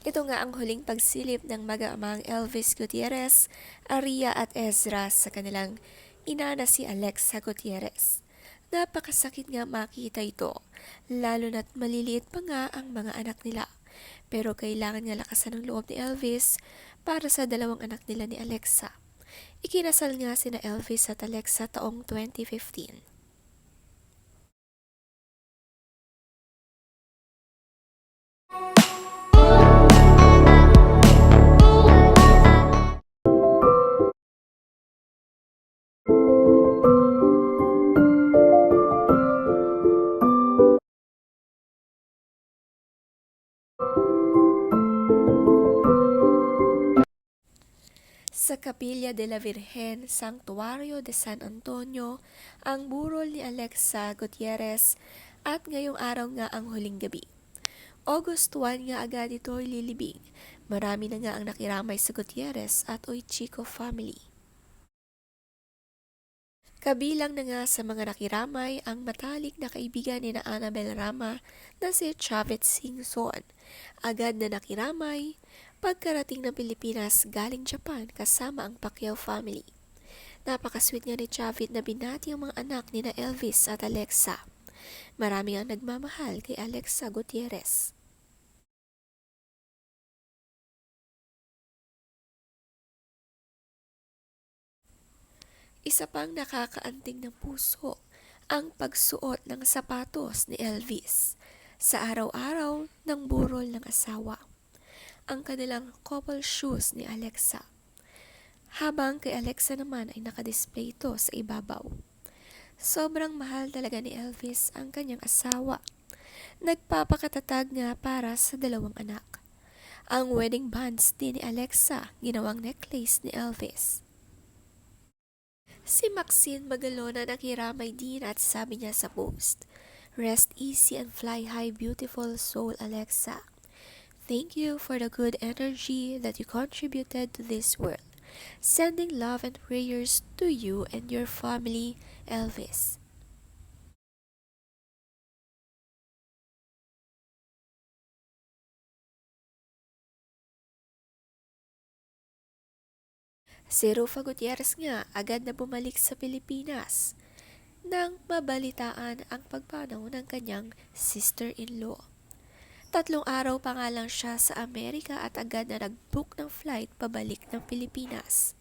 Ito nga ang huling pagsilip ng mag-aamang Elvis Gutierrez, Aria at Ezra sa kanilang ina na si Alexa Gutierrez. Napakasakit nga makita ito, lalo na't maliliit pa nga ang mga anak nila. Pero kailangan nga lakasan ng loob ni Elvis para sa dalawang anak nila ni Alexa. Ikinasal nga sina Elvis at Alexa taong 2015. Sa Capilla de la Virgen, Santuario de San Antonio, ang burol ni Alexa Gutierrez at ngayong araw nga ang huling gabi. August 1 nga agad ito lilibing. Marami na nga ang nakiramay sa Gutierrez at Oy Chico family. Kabilang na nga sa mga nakiramay ang matalik na kaibigan ni na Annabel Rama na si Chavit Singson. Agad na nakiramay, pagkarating ng Pilipinas galing Japan kasama ang Pacquiao family. Napakasweet nga ni Chavit na binati ang mga anak ni na Elvis at Alexa. Marami ang nagmamahal kay Alexa Gutierrez. Isa pang nakakaanting ng puso ang pagsuot ng sapatos ni Elvis sa araw-araw ng burol ng asawa. Ang kanilang couple shoes ni Alexa. Habang kay Alexa naman ay nakadisplay ito sa ibabaw. Sobrang mahal talaga ni Elvis ang kanyang asawa. Nagpapakatatag nga para sa dalawang anak. Ang wedding bands din ni Alexa, ginawang necklace ni Elvis. Si Maxine Magalona nakiramay din at sabi niya sa post, Rest easy and fly high beautiful soul Alexa. Thank you for the good energy that you contributed to this world. Sending love and prayers to you and your family, Elvis. Si Rufa Gutierrez nga agad na bumalik sa Pilipinas nang mabalitaan ang pagpanaw ng kanyang sister-in-law. Tatlong araw pa nga lang siya sa Amerika at agad na nag-book ng flight pabalik ng Pilipinas.